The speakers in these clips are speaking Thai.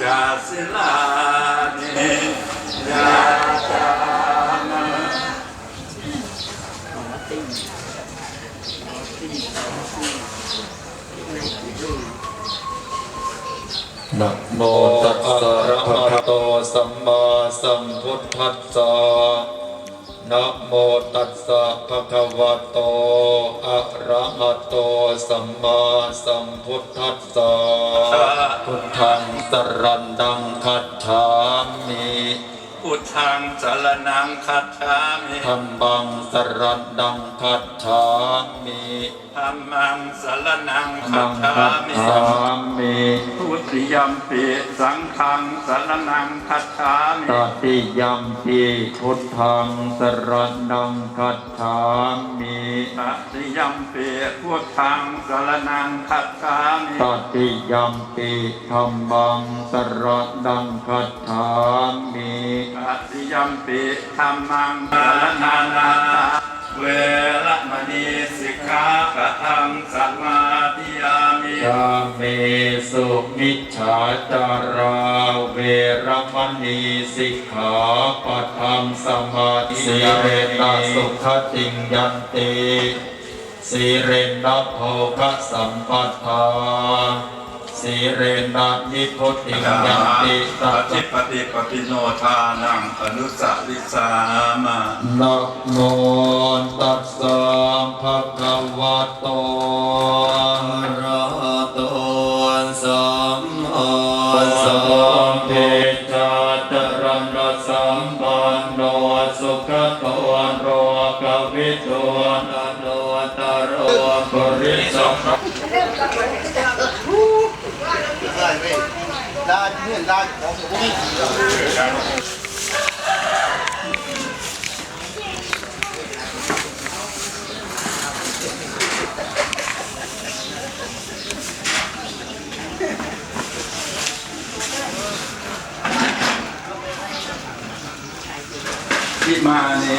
นะนะโมตัสสะภะคะโตสัมมาสัมพุทธัสสะ นะโมตัสสะภะคะวะโต อะระหะโต สัมมาสัมพุทธัสสะพุทธังสรณังคัจฉามิ พุทธังสรนังคัจฉามิธัมมังสรณังคัจฉามิธัมมังสรนังคันัจงฉาคัจมิฉามิทุติยมปิสังฆังสรนังคัจฉามิตติยัมปิพุทธังสรณังคัจฉามิตติยมปิพุทธังสรนังคัจฉามิตติยัมปิธัมมังสรณังคัจฉามิตติยัมปิธรรมังสรนานาเวรมณีสิกขาปะทังสัมมาทิยามิยาเมสุมิจฉาจาราเวรมณีสิกขาปะทังสมาธิสีเรนะสุขติงยันติสีเรนะโภคสัมปทา สีเรนะนิพุติงยันติปตัจฏิปฏิปฏิโนทานังอนุสริสามานะโมตัสสะภะคะวะโตอะระหะโตสัมมาสัมพุทธัสสะรังสัมปันโนสุขโตโรกวิโตนะโนตโรปริสัม ได้เว้ย ได้เนี่ยมนี่ทิมานิ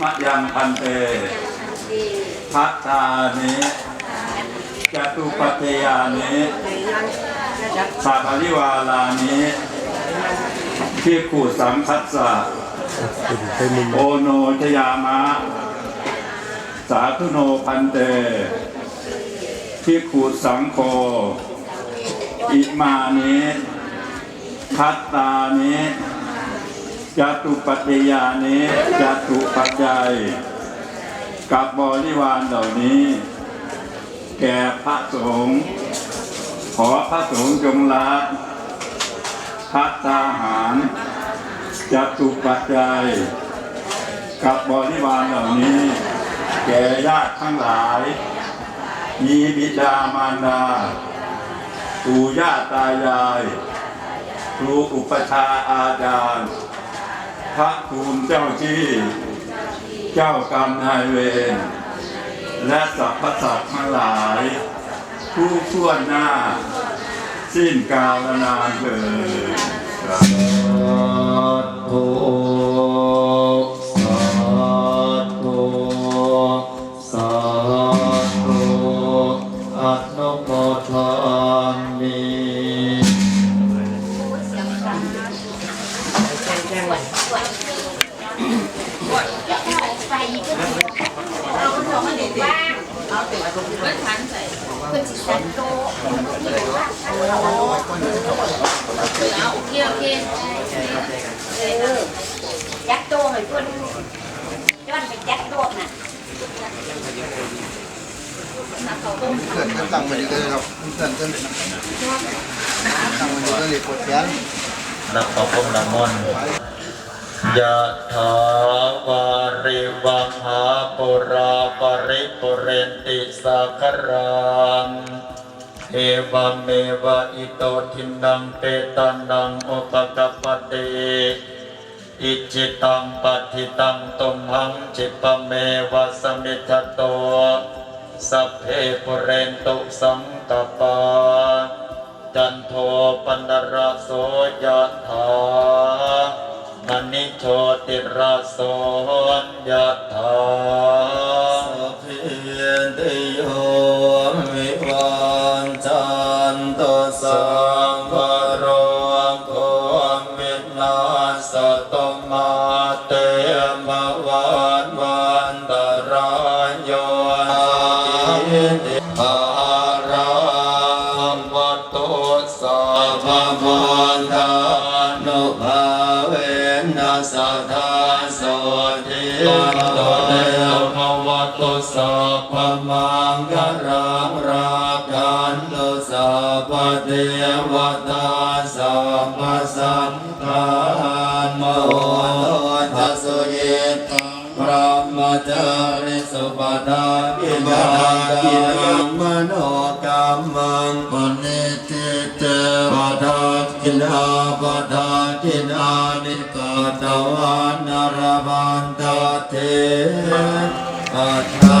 มะยังพันเตพัทธานิจตุปัฏฐยานิ สัพพริวาลานิพิกขุสังคัสสะโอโนชยามะ สาธุโนพันเตพิกขุสังโฆอิมานิพัตตานิจตุปัจจยานิจตุปัจจัย กับบริวารเหล่านี้ แก่พระสงฆ์ขอพ ระสงฆ์จงละพัตาหารจัตุปัจจัย กับบริวารเหล่านี้ แก่ญาติทั้งหลาย มีบิดามารดาปู่ย่าตายาย ครูอุปชาอาจารย์ พระภูมิเจ้าที่ เจ้ากรรมนายเวร และสรรพสัตว์ทั้งหลาย ผู้ชั่วหน้า สิ้นกาลนานเถิดสาธุสาธุสาธุอนุโมทามิเอาโอเคโอเคเออยัดโตให้เพื่อนย้อนไปยัดโตน่ะนักเขาต้มเกิดกันตั้งมาดีเลยครับเกิดกันตั้งมาดีเลยปวดแขนนักปะพงนามน ยะถาวาริวังหาปุราปริปุเรนติสาครังเอวเมวะอิโตทินังเปตันนังอุปกปปติอิจิตังปฏิตังตุมหังจิปเมวะสมิทธโตสัพเพปุเรนตุสังกปาจันโทปนรโสยะถา มณิโชติราโสยะถาตา โมทัสสุเยตังพระมจาริสุปทากินากินังมโนกรรมังปณิติเตปทากินาปทากินานิกาตวันนรบันตเทปทา